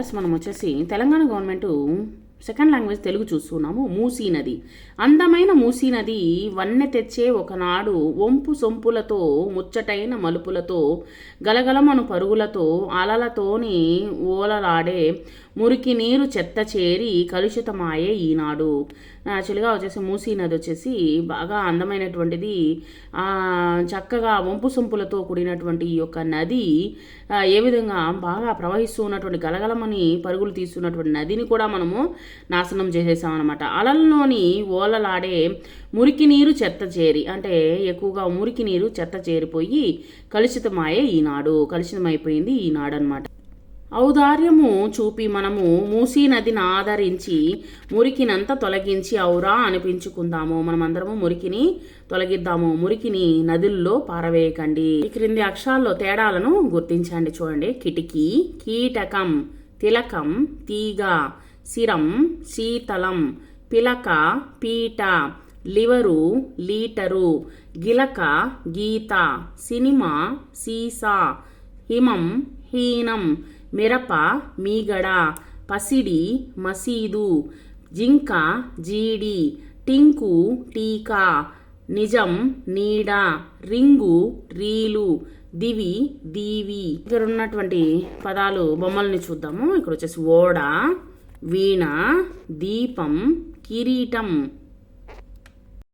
Viewers మనం వచ్చేసి Telangana government second language Telugu చూస్తున్నాము మూసీ నది. అందమైన మూసీ నది వన్నె తెచ్చే ఒకనాడు వంపు సొంపులతో ముచ్చటైన మలుపులతో గలగలమను పరుగులతో అలలతోని ఓలలాడే మురికి నీరు చెత్త చేరి కలుషితమాయే ఈనాడు. యాక్చువల్గా వచ్చేసి మూసీ నది వచ్చేసి బాగా అందమైనటువంటిది చక్కగా వంపు సొంపులతో కూడినటువంటి ఈ యొక్క నది ఏ విధంగా బాగా ప్రవహిస్తూ ఉన్నటువంటి గలగలమని పరుగులు తీస్తున్నటువంటి నదిని కూడా మనము నాశనం చేసేసామన్నమాట. అలల్లోని ఓలలాడే మురికి నీరు చెత్త చేరి అంటే ఎక్కువగా మురికి నీరు చెత్త చేరిపోయి కలుషితమాయే ఈనాడు. కలుషితమైపోయింది ఈనాడు అనమాట ఔదార్యము చూపి మనము మూసీ నదిని ఆదరించి మురికినంత తొలగించి ఔరా అనిపించుకుందాము. మనమందరము మురికిని తొలగిద్దాము. మురికిని నదుల్లో పారవేయకండి. ఈ క్రింది అక్షరాల్లో తేడాలను గుర్తించండి. చూడండి. కిటికీ కీటకం తిలకం తీగ శిరం శీతలం పిలక పీట లివరు లీటరు గిలక గీత సినిమా సీసా హిమం హీనం మిరప మీగడ పసిడి మసీదు జింక జీడి టింకు టీకా నిజం నీడ రింగు రీలు దివి దీవి. ఇక్కడ ఉన్నటువంటి పదాలు బొమ్మల్ని చూద్దాము. ఇక్కడ వచ్చేసి ఓడ వీణ దీపం కిరీటం.